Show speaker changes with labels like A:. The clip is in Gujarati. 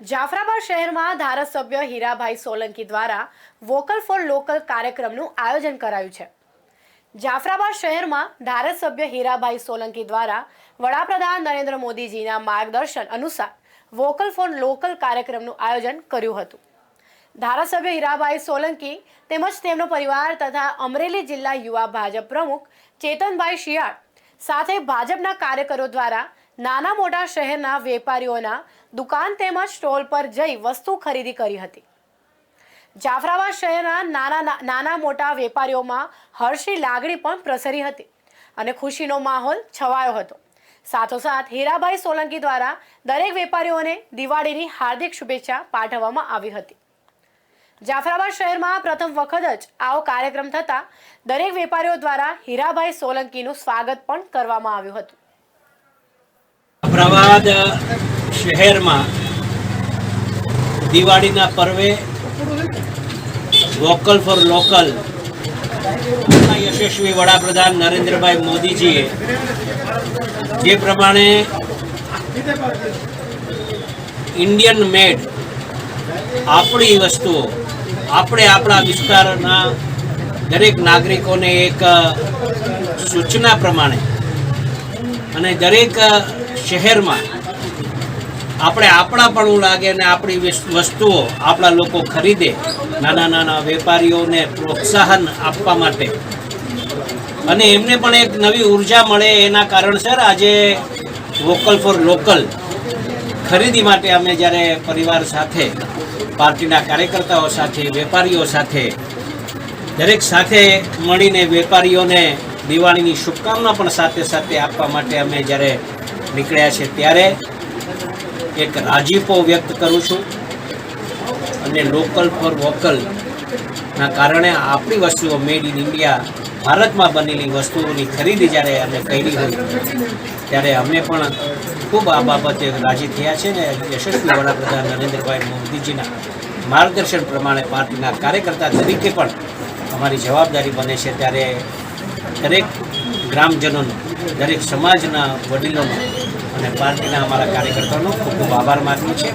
A: જાફરાબાદ શહેરમાં ધારાસભ્ય હીરાભાઈ સોલંકી દ્વારા વોકલ ફોર લોકલ કાર્યક્રમનું આયોજન કરાયું છે. જાફરાબાદ શહેરમાં ધારાસભ્ય હીરાભાઈ સોલંકી દ્વારા વડાપ્રધાન નરેન્દ્ર મોદીજીના માર્ગદર્શન અનુસાર વોકલ ફોર લોકલ કાર્યક્રમનું આયોજન કર્યું હતું. ધારાસભ્ય હીરાભાઈ સોલંકી તેમજ તેમનો પરિવાર તથા અમરેલી જિલ્લા યુવા ભાજપ પ્રમુખ ચેતનભાઈ શિયાળ સાથે ભાજપના કાર્યકરો દ્વારા નાના મોટા શહેરના વેપારીઓના દુકાન તેમજ સ્ટોલ પર જઈ વસ્તુ ખરીદી કરી હતી. જાફરાબાદ શહેરના નાના નાના મોટા વેપારીઓમાં હર્ષની લાગણી પણ પ્રસરી હતી અને ખુશીનો માહોલ છવાયો હતો. સાથોસાથ હીરાભાઈ સોલંકી દ્વારા દરેક વેપારીઓને દિવાળીની હાર્દિક શુભેચ્છા પાઠવવામાં આવી હતી. જાફરાબાદ શહેરમાં પ્રથમ વખત જ આવો કાર્યક્રમ થતાં દરેક વેપારીઓ દ્વારા હીરાભાઈ સોલંકીનું સ્વાગત પણ કરવામાં આવ્યું હતું.
B: અમદાવાદ શહેરમાં દિવાળીના પર્વે વોકલ ફોર લોકલ યશસ્વી વડાપ્રધાન નરેન્દ્રભાઈ મોદીજીએ જે પ્રમાણે ઇન્ડિયન મેડ આપણી વસ્તુઓ, આપણે આપણા વિસ્તારના દરેક નાગરિકોને એક સૂચના પ્રમાણે અને દરેક શહેરમાં. આપણે આપણાપણું લાગે અને આપણી વસ્તુઓ આપણા લોકો ખરીદે, નાના નાના વેપારીઓને પ્રોત્સાહન આપવા માટે. અને એમને પણ એક નવી ઊર્જા મળે એના કારણસર આજે વોકલ ફોર લોકલ ખરીદી માટે અમે જ્યારે પરિવાર સાથે, પાર્ટીના કાર્યકર્તાઓ સાથે, વેપારીઓ સાથે, દરેક સાથે મળીને વેપારીઓને દિવાળીની શુભકામના પણ સાથે સાથે આપવા માટે અમે જ્યારે નીકળ્યા છે ત્યારે એક રાજીપો વ્યક્ત કરું છું અને લોકલ ફોર વોકલના કારણે આપણી વસ્તુઓ મેડ ઇન ઇન્ડિયા ભારતમાં બનેલી વસ્તુઓની ખરીદી જ્યારે અમે કરી હોય, ત્યારે અમે પણ ખૂબ આ બાબતે રાજી થયા છે ને યશસ્વી વડાપ્રધાન નરેન્દ્રભાઈ મોદીજીના માર્ગદર્શન પ્રમાણે પાર્ટીના કાર્યકર્તા તરીકે પણ અમારી જવાબદારી બને છે ત્યારે દરેક ગ્રામજનોનો દરેક સમાજના વડીલોનો અને પાર્ટીના અમારા કાર્યકર્તાઓનો ખૂબ ખૂબ આભાર માનવું છે.